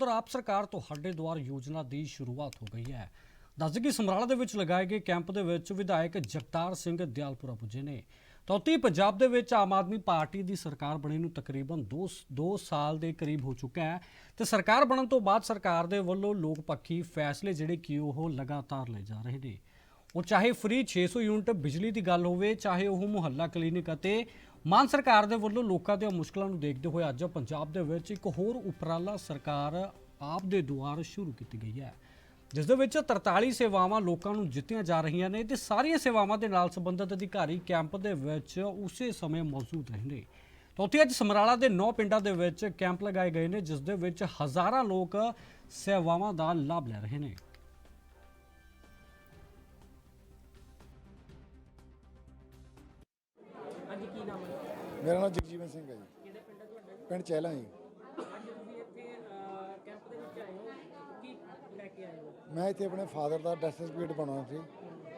ਉਧਰ ਆਪ ਸਰਕਾਰ ਤੁਹਾਡੇ ਦੁਆਰ ਯੋਜਨਾ ਦੀ ਸ਼ੁਰੂਆਤ ਹੋ ਗਈ ਹੈ। ਦੱਸਦੇ ਕਿ ਸਮਰਾਲਾ ਦੇ ਵਿੱਚ ਲਗਾਏ ਗਏ ਕੈਂਪ ਦੇ ਵਿੱਚ ਵਿਧਾਇਕ ਜਗਤਾਰ ਸਿੰਘ ਦਿਆਲਪੁਰਾ ਪੁੱਜੇ ਨੇ। ਤੌਤੀ ਪੰਜਾਬ ਦੇ ਵਿੱਚ ਆਮ ਆਦਮੀ ਪਾਰਟੀ ਦੀ ਸਰਕਾਰ ਬਣੀ ਨੂੰ ਤਕਰੀਬਨ 2 2 ਸਾਲ ਦੇ ਕਰੀਬ ਹੋ ਚੁੱਕਾ ਹੈ ਤੇ ਸਰਕਾਰ ਬਣਨ ਤੋਂ ਬਾਅਦ ਸਰਕਾਰ ਦੇ ਵੱਲੋਂ ਲੋਕ ਪੱਖੀ ਫੈਸਲੇ ਜਿਹੜੇ ਕਿ ਉਹ ਲਗਾਤਾਰ ਲਏ ਜਾ ਰਹੇ ਨੇ। ਉਹ ਚਾਹੇ ਫ੍ਰੀ 600 ਯੂਨਿਟ ਬਿਜਲੀ ਦੀ ਗੱਲ ਹੋਵੇ, ਚਾਹੇ ਉਹ ਮੁਹੱਲਾ ਕਲੀਨਿਕ ਅਤੇ ਮਾਨ ਸਰਕਾਰ ਦੇ ਵੱਲੋਂ ਲੋਕਾਂ ਦੀਆਂ ਮੁਸ਼ਕਲਾਂ ਨੂੰ ਦੇਖਦੇ ਹੋਏ ਅੱਜ ਪੰਜਾਬ ਦੇ ਵਿੱਚ ਇੱਕ ਹੋਰ ਉਪਰਾਲਾ ਸਰਕਾਰ ਆਪ ਦੇ ਦੁਆਰ ਸ਼ੁਰੂ ਕੀਤੀ ਗਈ ਹੈ। ਜਿਸ ਦੇ ਵਿੱਚ 43 ਸੇਵਾਵਾਂ ਲੋਕਾਂ ਨੂੰ ਦਿੱਤੀਆਂ ਜਾ ਰਹੀਆਂ ਨੇ ਤੇ ਸਾਰੀਆਂ ਸੇਵਾਵਾਂ ਦੇ ਨਾਲ ਸੰਬੰਧਿਤ ਅਧਿਕਾਰੀ ਕੈਂਪ ਦੇ ਵਿੱਚ ਉਸੇ ਸਮੇਂ ਮੌਜੂਦ ਰਹਿੰਦੇ। ਤਾਂ ਉੱਥੇ ਅੱਜ ਸਮਰਾਲਾ ਦੇ 9 ਪਿੰਡਾਂ ਦੇ ਵਿੱਚ ਕੈਂਪ ਲਗਾਏ ਗਏ ਨੇ, ਜਿਸ ਦੇ ਵਿੱਚ ਹਜ਼ਾਰਾਂ ਲੋਕ ਸੇਵਾਵਾਂ ਦਾ ਲਾਭ ਲੈ ਰਹੇ ਨੇ। ਮੇਰਾ ਨਾਮ ਜਗਜੀਵਨ ਸਿੰਘ ਹੈ ਜੀ। ਕਿਹੜੇ ਪਿੰਡ ਹੈ ਤੁਹਾਡੇ ਪਿੰਡ ਚਹਿਲਾ ਜੀ। ਅੱਜ ਤੁਸੀਂ ਇੱਥੇ ਅਹ, ਕੈਂਪ ਦੇ ਵਿੱਚ ਆਏ ਹੋ। ਕੀ ਲੈ ਕੇ ਆਏ ਹੋ? ਮੈਂ ਇੱਥੇ ਆਪਣੇ ਫਾਦਰ ਦਾ ਡੈਥ ਸਰਟੀਫਿਕੇਟ ਬਣਾਉਣਾ ਸੀ।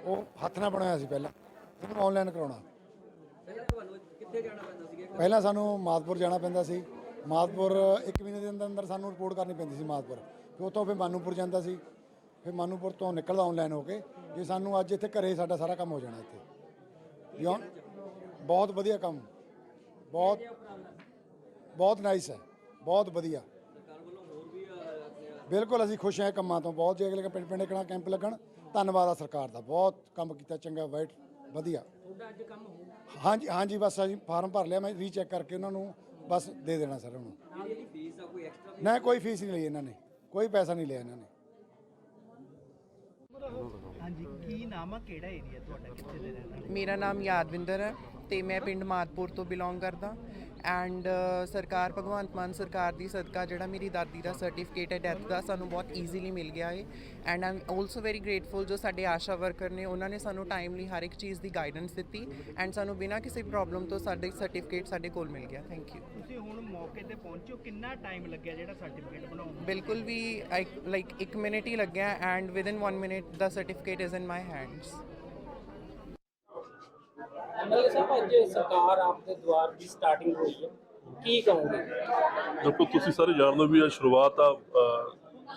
ਉਹ ਹੱਥ ਨਾਲ ਬਣਾਇਆ ਸੀ ਪਹਿਲਾਂ। ਉਹਨੂੰ ਆਨਲਾਈਨ ਕਰਾਉਣਾ। ਪਹਿਲਾਂ ਤੁਹਾਨੂੰ ਕਿੱਥੇ ਜਾਣਾ ਪੈਂਦਾ ਸੀਗਾ ਪਹਿਲਾਂ ਸਾਨੂੰ ਮਾਦਪੁਰ ਜਾਣਾ ਪੈਂਦਾ ਸੀ। ਮਾਦਪੁਰ ਇੱਕ ਮਹੀਨੇ ਦੇ ਅੰਦਰ ਅੰਦਰ ਸਾਨੂੰ ਰਿਪੋਰਟ ਕਰਨੀ ਪੈਂਦੀ ਸੀ ਮਾਦਪੁਰ ਫਿਰ ਉੱਥੋਂ ਫਿਰ ਮਾਨੂਪੁਰ ਜਾਂਦਾ ਸੀ। ਫਿਰ ਮਾਨੂਪੁਰ ਤੋਂ ਨਿਕਲਦਾ ਆਨਲਾਈਨ ਹੋ ਕੇ। ਜੇ ਸਾਨੂੰ ਅੱਜ ਇੱਥੇ ਘਰੇ ਸਾਡਾ ਸਾਰਾ ਕੰਮ ਹੋ ਜਾਣਾ ਇੱਥੇ। ਯੋਨ ਬਹੁਤ ਵਧੀਆ ਕੰਮ। ਬਹੁਤ ਬਹੁਤ ਨਾਈਸ ਹੈ ਬਹੁਤ ਵਧੀਆ। ਸਰਕਾਰ ਵੱਲੋਂ ਹੋਰ ਵੀ ਅਹ, ਬਿਲਕੁਲ ਅਸੀਂ ਖੁਸ਼ ਹਾਂ ਕੰਮਾਂ ਤੋਂ ਬਹੁਤ ਜੇ ਅਗਲੇ ਪਿੰਡ ਪਿੰਡ ਕਿਹੜਾ ਕੈਂਪ ਲੱਗਣ ਧੰਨਵਾਦ ਆ ਸਰਕਾਰ ਦਾ ਬਹੁਤ ਕੰਮ ਕੀਤਾ ਚੰਗਾ ਵਾਈਟ ਵਧੀਆ। ਤੁਹਾਡਾ ਅੱਜ ਕੰਮ ਹੋ ਹਾਂਜੀ ਹਾਂਜੀ ਬਸ ਅਸੀਂ ਫਾਰਮ ਭਰ ਲਿਆ ਮੈਂ ਰੀਚੈਕ ਕਰਕੇ ਉਹਨਾਂ ਨੂੰ ਬਸ ਦੇ ਦੇਣਾ ਸਰ ਉਹਨੂੰ। ਨਾ ਕੋਈ ਫੀਸ ਨਹੀਂ ਲਈ ਇਹਨਾਂ ਨੇ ਕੋਈ ਪੈਸਾ ਨਹੀਂ ਲਿਆ ਇਹਨਾਂ ਨੇ। ਹਾਂਜੀ ਕੀ ਨਾਮ ਆ ਕਿਹੜਾ ਏਰੀਆ ਤੁਹਾਡਾ ਕਿੱਥੇ ਦੇ ਰਹਿਣ ਮੇਰਾ ਨਾਮ ਯਾਦਵਿੰਦਰ ਹੈ। ਤੇ ਮੈਂ ਪਿੰਡ ਮਾਦਪੁਰ ਤੋਂ ਬਿਲੋਂਗ ਕਰਦਾ। ਐਂਡ ਸਰਕਾਰ ਭਗਵੰਤ ਮਾਨ ਸਰਕਾਰ ਦੀ ਸਦਕਾ ਜਿਹੜਾ ਮੇਰੀ ਦਾਦੀ ਦਾ ਸਰਟੀਫਿਕੇਟ ਹੈ ਡੈਥ ਦਾ ਸਾਨੂੰ ਬਹੁਤ ਈਜ਼ੀਲੀ ਮਿਲ ਗਿਆ ਹੈ and I'm also very grateful ਜੋ ਸਾਡੇ ਆਸ਼ਾ ਵਰਕਰ ਨੇ ਉਹਨਾਂ ਨੇ ਸਾਨੂੰ ਟਾਈਮਲੀ ਹਰ ਇੱਕ ਚੀਜ਼ ਦੀ ਗਾਈਡੈਂਸ ਦਿੱਤੀ। ਐਂਡ ਸਾਨੂੰ ਬਿਨਾਂ ਕਿਸੇ ਪ੍ਰੋਬਲਮ ਤੋਂ ਸਾਡੇ ਸਰਟੀਫਿਕੇਟ ਸਾਡੇ ਕੋਲ ਮਿਲ ਗਿਆ। ਥੈਂਕ ਯੂ ਤੁਸੀਂ ਹੁਣ ਮੌਕੇ ਤੇ ਪਹੁੰਚੋ ਕਿੰਨਾ ਟਾਈਮ ਲੱਗਿਆ ਜਿਹੜਾ ਸਰਟੀਫਿਕੇਟ ਬਣਾਉਣ ਨੂੰ? ਬਿਲਕੁਲ ਵੀ ਲਾਈਕ 1 ਮਿੰਟ ਹੀ ਲੱਗਿਆ। And within 1 minute the certificate is in my hands MLA ਸਾਹਿਬ, ਅੱਜ ਸਰਕਾਰ ਆਪ ਦੇ ਦੁਆਰ ਦੀ ਸਟਾਰਟਿੰਗ ਹੋਈ ਹੈ। ਕੀ ਕਹੋਗੇ? ਦੇਖੋ, ਤੁਸੀਂ ਸਾਰੇ ਜਾਣਦੇ ਵੀ ਇਹ ਸ਼ੁਰੂਆਤ ਆ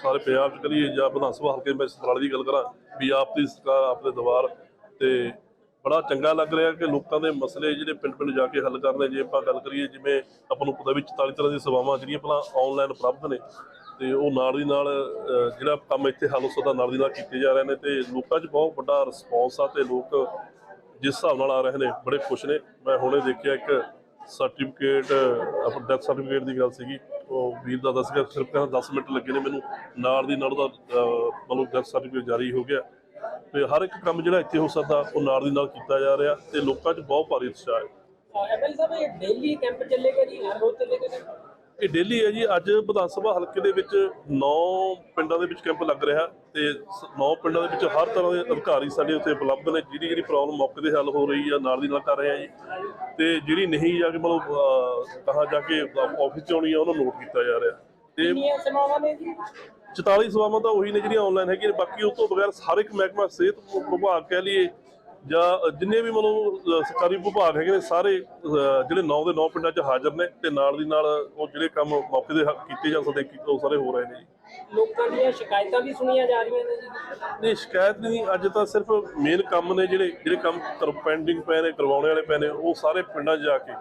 ਸਾਰੇ ਪੰਜਾਬ ਚ ਕਰੀਏ ਜਾਂ ਵਿਧਾਨ ਸਭਾ ਹਲਕੇ ਮੈਂ ਸਤਰਾਲੀ ਦੀ ਗੱਲ ਕਰਾਂ ਵੀ ਆਪ ਦੀ ਸਰਕਾਰ, ਆਪ ਦੇ ਦਵਾਰ ਤੇ ਬੜਾ ਚੰਗਾ ਲੱਗ ਰਿਹਾ ਕਿ ਲੋਕਾਂ ਦੇ ਮਸਲੇ ਜਿਹੜੇ ਪਿੰਡ ਪਿੰਡ ਜਾ ਕੇ ਹੱਲ ਕਰਨੇ, ਜੇ ਆਪਾਂ ਗੱਲ ਕਰੀਏ ਜਿਵੇਂ ਆਪਾਂ ਨੂੰ ਪਤਾ ਵੀ 44 ਤਰ੍ਹਾਂ ਦੀਆਂ ਸੇਵਾਵਾਂ ਜਿਹੜੀਆਂ ਪਹਿਲਾਂ ਆਨਲਾਈਨ ਉਪਲਬਧ ਨੇ ਤੇ ਉਹ ਨਾਲ ਦੀ ਨਾਲ ਜਿਹੜਾ ਕੰਮ ਇੱਥੇ ਹੱਲ ਹੋ ਸਕਦਾ ਨਾਲ ਦੀ ਨਾਲ ਕੀਤੇ ਜਾ ਰਹੇ ਨੇ ਤੇ ਲੋਕਾਂ 'ਚ ਬਹੁਤ ਵੱਡਾ ਰਿਸਪੌਂਸ ਆ ਤੇ ਲੋਕ ਜਿਸ ਹਿਸਾਬ ਨਾਲ ਆ ਰਹੇ ਨੇ, ਬੜੇ ਖੁਸ਼ ਨੇ। ਮੈਂ ਹੁਣੇ ਦੇਖਿਆ ਇੱਕ ਸਰਟੀਫਿਕੇਟ ਆਪਣਾ ਡੈਥ ਸਰਟੀਫਿਕੇਟ ਦੀ ਗੱਲ ਸੀਗੀ। ਉਹ ਵੀਰ ਦਾ ਦੱਸ ਗਿਆ ਸਿਰਫ ਕਹਿੰਦਾ 10 ਮਿੰਟ ਲੱਗੇ ਨੇ ਮੈਨੂੰ। ਨਾਲ ਦੀ ਨਾਲ ਉਹਦਾ ਮਤਲਬ ਡੈਥ ਸਰਟੀਫਿਕੇਟ ਜਾਰੀ ਹੋ ਗਿਆ। ਤੇ ਹਰ ਇੱਕ ਕੰਮ ਜਿਹੜਾ ਇੱਥੇ ਹੋ ਸਕਦਾ, ਉਹ ਨਾਲ ਦੀ ਨਾਲ ਕੀਤਾ ਜਾ ਰਿਹਾ ਤੇ ਲੋਕਾਂ 'ਚ ਬਹੁਤ ਭਾਰੀ ਉਤਸ਼ਾਹ ਹੈ। ਐਮਐਲਏ ਸਾਹਿਬ, ਇਹ ਡੇਲੀ ਕੈਂਪ ਚੱਲੇਗਾ ਜੀ ਹਰ ਰੋਜ਼ ਚੱਲੇਗਾ ਇਹ ਡੇਲੀ ਹੈ ਜੀ। ਅੱਜ ਵਿਧਾਨ ਸਭਾ ਹਲਕੇ ਦੇ ਵਿੱਚ 9 ਪਿੰਡਾਂ ਦੇ ਵਿੱਚ ਕੈਂਪ ਲੱਗ ਰਿਹਾ ਤੇ 9 ਪਿੰਡਾਂ ਦੇ ਵਿੱਚ ਹਰ ਤਰ੍ਹਾਂ ਦੇ ਅਧਿਕਾਰੀ ਸਾਡੇ ਉੱਤੇ ਉਪਲਬਧ ਨੇ। ਜਿਹੜੀ ਜਿਹੜੀ ਪ੍ਰੋਬਲਮ ਮੌਕੇ ਤੇ ਹੱਲ ਹੋ ਰਹੀ ਆ ਨਾਲ ਦੀ ਨਾਲ ਕਰ ਰਹੇ ਆ ਜੀ। ਤੇ ਜਿਹੜੀ ਨਹੀਂ ਜਾ ਕੇ ਮਤਲਬ ਕਹਾਂ ਜਾ ਕੇ ਆਫਿਸ ਚ ਆਉਣੀ ਆ ਉਹਨੂੰ ਨੋਟ ਕੀਤਾ ਜਾ ਰਿਹਾ। ਤੇ ਕਿੰਨੀਆਂ ਸੇਵਾਵਾਂ ਨੇ ਜੀ? 44 ਸੇਵਾਵਾਂ ਤਾਂ ਉਹੀ ਨੇ ਜਿਹੜੀਆਂ ਆਨਲਾਈਨ ਹੈਗੀਆਂ ਨੇ। ਬਾਕੀ ਉਸ ਤੋਂ ਬਗੈਰ ਹਰ ਇੱਕ ਮਹਿਕਮਾ ਸਿਹਤ ਵਿਭਾਗ ਕਹਿ ਲਈਏ ਜਾਂ ਜਿੰਨੇ ਵੀ ਅਹ, ਸਰਕਾਰੀ ਵਿਭਾਗ ਹੈਗੇ ਨੇ ਸਾਰੇ ਜਿਹੜੇ 9 ਦੇ 9 ਪਿੰਡਾਂ 'ਚ ਹਾਜ਼ਰ ਨੇ ਤੇ ਨਾਲ ਦੀ ਨਾਲ ਉਹ ਜਿਹੜੇ ਕੰਮ ਮੌਕੇ ਦੇ ਕੀਤੇ ਜਾ ਕੀਤੇ ਉਹ ਸਾਰੇ ਹੋ ਰਹੇ ਨੇ ਜੀ। ਲੋਕਾਂ ਦੀਆਂ ਸ਼ਿਕਾਇਤਾਂ ਵੀ ਸੁਣੀਆਂ ਜਾ ਰਹੀਆਂ ਨੇ ਜੀ? ਨਹੀਂ ਸ਼ਿਕਾਇਤ ਨਹੀਂ ਅੱਜ ਤਾਂ ਸਿਰਫ ਮੇਨ ਕੰਮ ਨੇ ਜਿਹੜੇ ਜਿਹੜੇ ਕੰਮ ਪੈਂਡਿੰਗ ਪਏ ਨੇ ਕਰਵਾਉਣੇ ਵਾਲੇ ਪਏ ਨੇ ਉਹ ਸਾਰੇ ਪਿੰਡਾਂ 'ਚ ਜਾ ਕੇ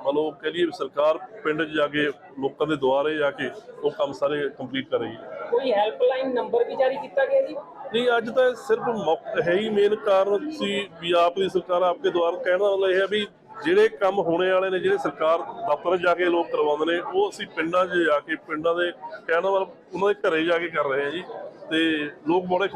ਮਤਲਬ ਕਹਿ ਲਈਏ ਸਰਕਾਰ ਪਿੰਡ 'ਚ ਜਾ ਕੇ ਲੋਕਾਂ ਦੇ ਦੁਆਰੇ ਜਾ ਕੇ ਉਹ ਕੰਮ ਸਾਰੇ ਕੰਪਲੀਟ ਕਰ ਰਹੀ ਹੈ। ਕੋਈ ਹੈਲਪਲਾਈਨ ਨੰਬਰ ਵੀ ਜਾਰੀ ਕੀਤਾ ਗਿਆ ਜੀ? ਨਹੀਂ ਅੱਜ ਤਾਂ ਸਿਰਫ ਮੌਕ- ਹੈ ਹੀ ਮੇਨ ਕਾਰਨ ਸੀ ਵੀ ਆਪ ਦੀ ਸਰਕਾਰ ਆਪਕੇ ਦੁਆਰ ਕਹਿਣ ਦਾ ਮਤਲਬ ਇਹ ਹੈ ਵੀ ਜਿਹੜੇ ਕੰਮ ਹੋਣੇ ਵਾਲੇ ਨੇ ਜਿਹੜੇ ਸਰਕਾਰ ਦਫ਼ਤਰ 'ਚ ਜਾ ਕੇ ਲੋਕ ਕਰਵਾਉਂਦੇ ਨੇ ਉਹ ਅਸੀਂ ਪਿੰਡਾਂ 'ਚ ਜਾ ਕੇ ਪਿੰਡਾਂ ਦੇ ਕਹਿਣ ਦਾ ਮਤਲਬ ਉਹਨਾਂ ਦੇ ਘਰੇ ਜਾ ਕੇ ਕਰ ਰਹੇ ਹਾਂ ਜੀ ਤੇ ਲੋਕ ਬੜੇ ਖੁਸ਼